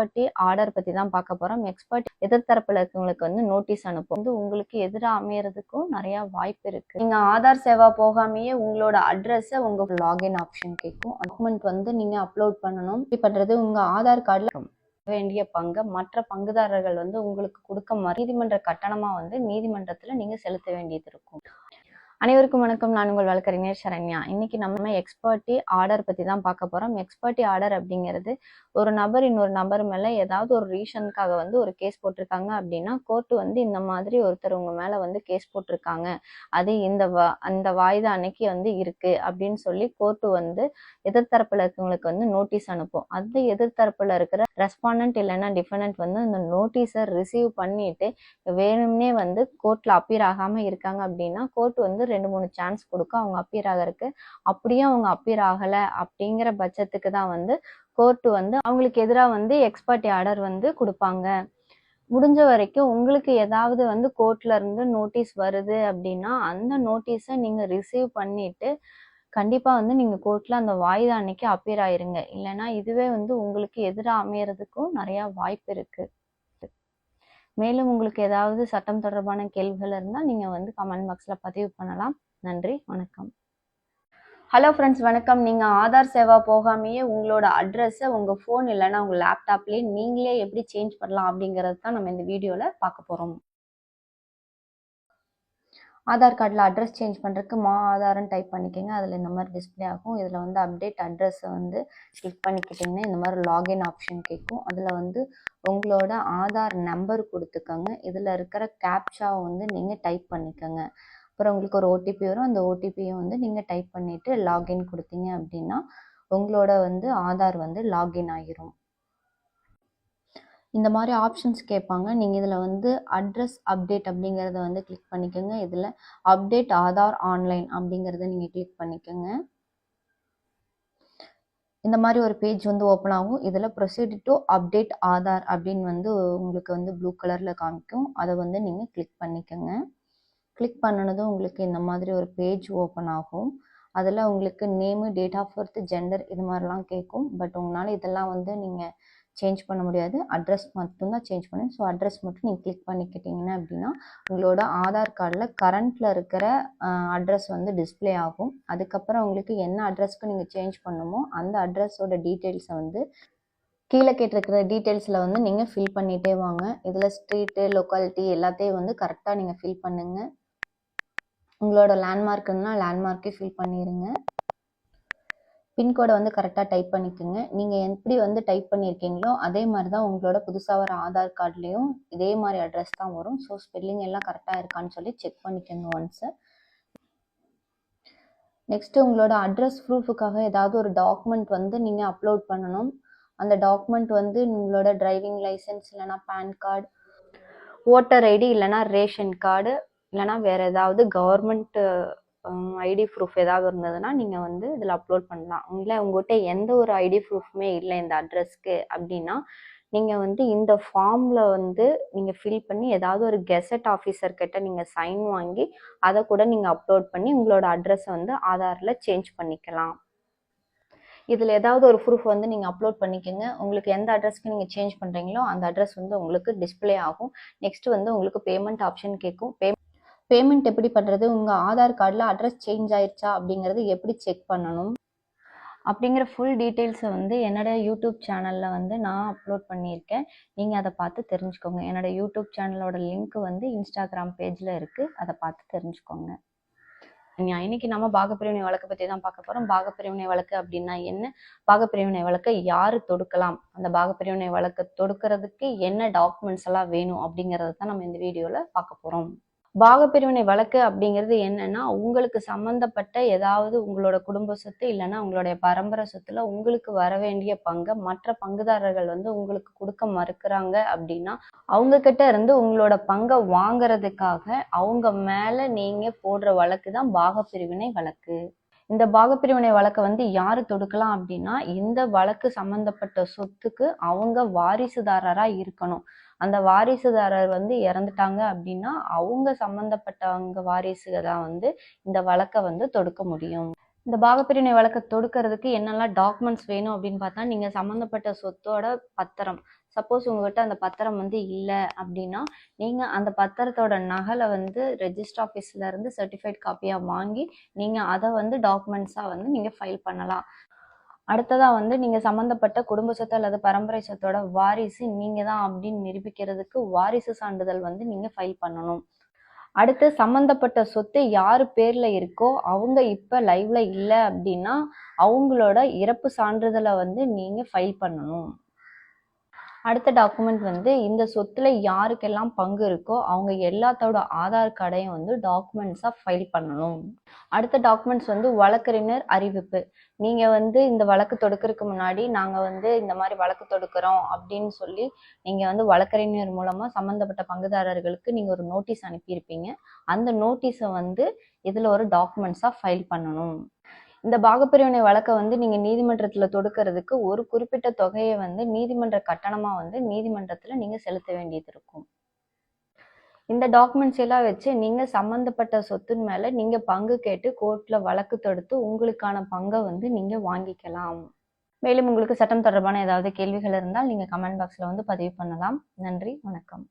எக்ஸ்பர்ட்டி order பத்தி தான் பார்க்க போறோம். எக்ஸ்பர்ட் எதிர்த்தரப்புல இருக்கவங்களுக்கு வந்து நோட்டீஸ் அனுப்பும். வந்து உங்களுக்கு எதிராக அமையறதுக்கும் நிறைய வாய்ப்பு இருக்கு. நீங்க ஆதார் சேவா போகாமயே உங்களோட அட்ரஸை உங்க லாகின் ஆப்ஷன் கேட்கும் டாக்குமெண்ட் வந்து நீங்க அப்லோட் பண்ணணும். இப்படி பண்றது உங்க ஆதார் கார்டில் வேண்டிய பங்கை. மற்ற பங்குதாரர்கள் வந்து உங்களுக்கு கொடுக்க மறு- நீதிமன்ற கட்டணமா வந்து நீதிமன்றத்துல நீங்க செலுத்த வேண்டியது இருக்கும். அனைவருக்கும் வணக்கம். நான் உங்கள் வழக்கறிஞர் சரண்யா. இன்னைக்கு நம்ம எக்ஸ்பர்ட்டி ஆர்டர் பத்தி தான் பார்க்க போறோம். எக்ஸ்பர்ட்டி ஆர்டர் அப்படிங்கிறது ஒரு நபர் இன்னொரு நபர் மேல ஏதாவது ஒரு ரீசனுக்காக வந்து ஒரு கேஸ் போட்டிருக்காங்க அப்படின்னா கோர்ட் வந்து இந்த மாதிரி ஒருத்தர் உங்க மேல வந்து கேஸ் போட்டிருக்காங்க. அது இந்த வா- அந்த வாய்தா அன்னைக்கு வந்து இருக்கு அப்படின்னு சொல்லி கோர்ட் வந்து எதிர்த்தரப்புல இருக்கவங்களுக்கு வந்து நோட்டீஸ் அனுப்பும். அந்த எதிர்த்தரப்புல இருக்கிற ரெஸ்பாண்டன்ட் இல்லைன்னா டிஃபனன்ட் வந்து அந்த நோட்டீஸை ரிசீவ் பண்ணிட்டு வேணும்னே வந்து கோர்ட்ல அப்பீர் ஆகாம இருக்காங்க அப்படின்னா கோர்ட் வந்து ரெண்டு மூணு சான்ஸ் கொடுக்கும் அவங்க அப்பியர் ஆகிறதுக்கு. அப்படியே அவங்க அப்பியர் ஆகல அப்படிங்கிற பட்சத்துக்கு தான் வந்து கோர்ட்டு வந்து அவங்களுக்கு எதிராக வந்து எக்ஸ்பர்ட் ஆர்டர் வந்து கொடுப்பாங்க. முடிஞ்ச வரைக்கும் உங்களுக்கு ஏதாவது வந்து கோர்ட்ல இருந்து நோட்டீஸ் வருது அப்படின்னா அந்த நோட்டீஸை நீங்க ரிசீவ் பண்ணிட்டு கண்டிப்பா வந்து நீங்க கோர்ட்ல அந்த வாய்தா அன்னைக்கு அப்பியர் ஆயிருங்க. இல்லைன்னா இதுவே வந்து உங்களுக்கு எதிராக அமையறதுக்கும் நிறைய வாய்ப்பு இருக்கு. மேலும் உங்களுக்கு ஏதாவது சட்டம் தொடர்பான கேள்விகள் இருந்தால் நீங்கள் வந்து கமெண்ட் பாக்ஸில் பதிவு பண்ணலாம். நன்றி வணக்கம். ஹலோ ஃப்ரெண்ட்ஸ் வணக்கம். நீங்கள் ஆதார் சேவா போகாமையே உங்களோட அட்ரஸை உங்கள் ஃபோன் இல்லைன்னா உங்கள் லேப்டாப்லேயே நீங்களே எப்படி சேஞ்ச் பண்ணலாம் அப்படிங்கிறது தான் நம்ம இந்த வீடியோவில் பார்க்க போகிறோம் ஆதார் கார்டில் அட்ரஸ் சேஞ்ச் பண்ணுறதுக்கு மா ஆதார்னு டைப் பண்ணிக்கோங்க. அதில் இந்த மாதிரி டிஸ்ப்ளே ஆகும். இதில் வந்து அப்டேட் அட்ரஸை வந்து கிளிக் பண்ணிக்கிட்டிங்கன்னா இந்த மாதிரி லாகின் ஆப்ஷன் கேட்கும். அதில் வந்து உங்களோட ஆதார் நம்பர் கொடுத்துக்கோங்க. இதில் இருக்கிற கேப்ஷாவை வந்து நீங்கள் டைப் பண்ணிக்கோங்க. அப்புறம் உங்களுக்கு ஒரு ஓடிபி வரும். அந்த ஓடிபியை வந்து நீங்கள் டைப் பண்ணிவிட்டு லாகின் கொடுத்தீங்க அப்படின்னா உங்களோட வந்து ஆதார் வந்து லாகின் ஆகிரும் இந்த மாதிரி ஆப்ஷன்ஸ் கேட்பாங்க. நீங்கள் இதில் வந்து அட்ரஸ் அப்டேட் அப்படிங்கிறத வந்து கிளிக் பண்ணிக்கோங்க. இதில் அப்டேட் ஆதார் ஆன்லைன் அப்படிங்கிறத நீங்கள் கிளிக் பண்ணிக்கோங்க. இந்த மாதிரி ஒரு பேஜ் வந்து ஓப்பன் ஆகும். இதில் ப்ரொசீட் டு அப்டேட் ஆதார் அப்படின்னு வந்து உங்களுக்கு வந்து ப்ளூ கலரில் காமிக்கும். அதை வந்து நீங்கள் கிளிக் பண்ணிக்கோங்க. கிளிக் பண்ணினதும் உங்களுக்கு இந்த மாதிரி ஒரு பேஜ் ஓப்பன் ஆகும். அதில் உங்களுக்கு name date of birth gender இது மாதிரிலாம் கேட்கும். பட் உங்களால் இதெல்லாம் வந்து நீங்கள் சேஞ்ச் பண்ண முடியாது. அட்ரஸ் மட்டும்தான் சேஞ்ச் பண்ணு ஸோ அட்ரஸ் மட்டும் நீங்கள் கிளிக் பண்ணிக்கிட்டீங்கன்னா அப்படின்னா உங்களோட ஆதார் கார்டில் கரண்ட்டில் இருக்கிற அட்ரஸ் வந்து டிஸ்ப்ளே ஆகும். அதுக்கப்புறம் உங்களுக்கு என்ன அட்ரஸ்க்கு நீங்கள் சேஞ்ச் பண்ணுமோ அந்த அட்ரஸோட டீட்டெயில்ஸை வந்து கீழே கேட்டிருக்கிற டீட்டெயில்ஸில் வந்து நீங்கள் ஃபில் பண்ணிகிட்டே வாங்க. இதில் ஸ்ட்ரீட்டு லொக்காலிட்டி எல்லாத்தையும் வந்து கரெக்டாக நீங்கள் ஃபில் பண்ணுங்கள் உங்களோட லேண்ட்மார்க்குன்னா லேண்ட்மார்க்கே ஃபில் பண்ணிடுங்க பின்கோடை வந்து கரெக்டாக டைப் பண்ணிக்கோங்க. நீங்கள் எப்படி வந்து டைப் பண்ணியிருக்கீங்களோ அதே மாதிரி தான் உங்களோட புதுசாக வர ஆதார் கார்ட்லேயும் இதே மாதிரி அட்ரஸ் தான் வரும். ஸோ ஸ்பெல்லிங் எல்லாம் கரெக்டாக இருக்கான்னு சொல்லி செக் பண்ணிக்கோங்க ஒன்ஸு நெக்ஸ்ட்டு உங்களோட அட்ரஸ் ப்ரூஃபுக்காக ஏதாவது ஒரு டாக்குமெண்ட் வந்து நீங்கள் அப்லோட் பண்ணணும். அந்த டாக்குமெண்ட் வந்து உங்களோட டிரைவிங் லைசன்ஸ் இல்லைனா பேன் கார்டு ஓட்டர் ஐடி இல்லைனா ரேஷன் கார்டு இல்லைனா வேறு ஏதாவது கவர்மெண்ட்டு ஐடி ப்ரூஃப் ஏதாவது இருந்ததுன்னா நீங்கள் வந்து இதில் அப்லோட் பண்ணலாம். இல்லை உங்கள்கிட்ட எந்த ஒரு ஐடி ப்ரூஃப்மே இல்லை இந்த அட்ரஸ்க்கு அப்படின்னா நீங்கள் வந்து இந்த ஃபார்மில் வந்து நீங்கள் ஃபில் பண்ணி ஏதாவது ஒரு கெசட் ஆஃபீஸர் கிட்ட நீங்கள் சைன் வாங்கி அதை கூட நீங்கள் அப்லோட் பண்ணி உங்களோட அட்ரஸை வந்து ஆதாரில் சேஞ்ச் பண்ணிக்கலாம். இதில் ஏதாவது ஒரு ப்ரூஃப் வந்து நீங்கள் அப்லோட் பண்ணிக்கோங்க. உங்களுக்கு எந்த அட்ரஸ்க்கு நீங்கள் சேஞ்ச் பண்ணுறீங்களோ அந்த அட்ரஸ் வந்து உங்களுக்கு டிஸ்ப்ளே ஆகும். நெக்ஸ்ட் வந்து உங்களுக்கு பேமெண்ட் ஆப்ஷன் கேட்கும். பே பேமெண்ட் எப்படி பண்ணுறது உங்கள் ஆதார் கார்டில் அட்ரஸ் சேஞ்ச் ஆயிடுச்சா அப்படிங்கிறது எப்படி செக் பண்ணணும்? அப்படிங்கிற ஃபுல் டீட்டெயில்ஸை வந்து என்னோட யூடியூப் சேனலில் வந்து நான் அப்லோட் பண்ணியிருக்கேன். நீங்கள் அதை பார்த்து தெரிஞ்சுக்கோங்க. என்னோட யூடியூப் சேனலோட லிங்க் வந்து இன்ஸ்டாகிராம் பேஜில் இருக்குது அதை பார்த்து தெரிஞ்சுக்கோங்க. இன்னைக்கு நம்ம பாகப்பிரிவினை வழக்கை பற்றி தான் பார்க்க போகிறோம் பாகப்பிரிவினை வழக்கு அப்படின்னா என்ன? பாகப்பிரிவினை வழக்கை யார் தொடுக்கலாம்? அந்த பாகப்பிரிவினை வழக்கை தொடுக்கிறதுக்கு என்ன டாக்குமெண்ட்ஸ் எல்லாம் வேணும் அப்படிங்கிறத தான் நம்ம இந்த வீடியோவில் பார்க்க போகிறோம் பாகப்பிரிவினை வழக்கு அப்படிங்கிறது என்னன்னா உங்களுக்கு சம்பந்தப்பட்ட ஏதாவது உங்களோட குடும்ப சொத்து இல்லைன்னா உங்களுடைய பரம்பரை சொத்துல உங்களுக்கு வர வேண்டிய பங்கை மற்ற பங்குதாரர்கள் வந்து உங்களுக்கு கொடுக்க மறுக்கிறாங்க அப்படின்னா அவங்க கிட்ட இருந்து உங்களோட பங்கை வாங்குறதுக்காக அவங்க மேல நீங்க போடுற வழக்கு தான் பாகப்பிரிவினை வழக்கு. இந்த பாகப்பிரிவினை வழக்கை வந்து யாரு தொடுக்கலாம் அப்படின்னா இந்த வழக்கு சம்பந்தப்பட்ட சொத்துக்கு அவங்க வாரிசுதாரரா இருக்கணும். அந்த வாரிசுதாரர் வந்து இறந்துட்டாங்க அப்படின்னா அவங்க சம்பந்தப்பட்டவங்க வாரிசுக தான் வந்து இந்த வழக்கை வந்து தொடுக்க முடியும். இந்த பாகப்பிரிவினை வழக்கை தொடுக்கிறதுக்கு என்னெல்லாம் டாக்குமெண்ட்ஸ் வேணும் அப்படின்னு பார்த்தா நீங்கள் சம்மந்தப்பட்ட சொத்தோட பத்திரம் சப்போஸ் உங்ககிட்ட அந்த பத்திரம் வந்து இல்லை அப்படின்னா நீங்கள் அந்த பத்திரத்தோட நகலை வந்து ரெஜிஸ்டர் ஆஃபீஸ்ல இருந்து சர்டிஃபைட் காப்பியாக வாங்கி நீங்கள் அதை வந்து டாக்குமெண்ட்ஸாக வந்து நீங்கள் ஃபைல் பண்ணலாம். அடுத்ததாக வந்து நீங்கள் சம்மந்தப்பட்ட குடும்ப சொத்து அல்லது பரம்பரை சொத்தோட வாரிசு நீங்கள் தான் அப்படின்னு நிரூபிக்கிறதுக்கு வாரிசு சான்றிதழ் வந்து நீங்கள் ஃபைல் பண்ணணும். அடுத்து சம்மந்தப்பட்ட சொத்து யார் பேரில் இருக்கோ அவங்க இப்போ லைவ்ல இல்லை அப்படின்னா அவங்களோட இறப்பு சான்றிதழை வந்து நீங்கள் ஃபைல் பண்ணணும். அடுத்த டாக்குமெண்ட் வந்து இந்த சொத்துல யாருக்கெல்லாம் பங்கு இருக்கோ அவங்க எல்லாத்தோட ஆதார் கார்டையும் வந்து டாக்குமெண்ட்ஸாக ஃபைல் பண்ணணும். அடுத்த டாக்குமெண்ட்ஸ் வந்து வழக்கறிஞர் அறிவிப்பு. நீங்கள் வந்து இந்த வழக்கு தொடுக்கிறதுக்கு முன்னாடி நாங்கள் வந்து இந்த மாதிரி வழக்கு தொடுக்கிறோம் அப்படின்னு சொல்லி நீங்கள் வந்து வழக்கறிஞர் மூலமாக சம்மந்தப்பட்ட பங்குதாரர்களுக்கு நீங்கள் ஒரு நோட்டீஸ் அனுப்பியிருப்பீங்க. அந்த நோட்டீஸை வந்து இதில் ஒரு டாக்குமெண்ட்ஸாக ஃபைல் பண்ணணும். இந்த பாகப்பிரிவினை வழக்கை வந்து நீங்க நீதிமன்றத்துல தொடுக்கிறதுக்கு ஒரு குறிப்பிட்ட தொகையை வந்து நீதிமன்ற கட்டணமா வந்து நீதிமன்றத்துல நீங்க செலுத்த வேண்டியது இருக்கும். இந்த டாக்குமெண்ட்ஸ் எல்லாம் வச்சு நீங்க சம்பந்தப்பட்ட சொத்தின் மேல நீங்க பங்கு கேட்டு கோர்ட்ல வழக்கு தொடுத்து உங்களுக்கான பங்கை வந்து நீங்க வாங்கிக்கலாம். மேலும் உங்களுக்கு சட்டம் தொடர்பான ஏதாவது கேள்விகள் இருந்தால் நீங்க கமெண்ட் பாக்ஸ்ல வந்து பதிவு பண்ணலாம். நன்றி வணக்கம்.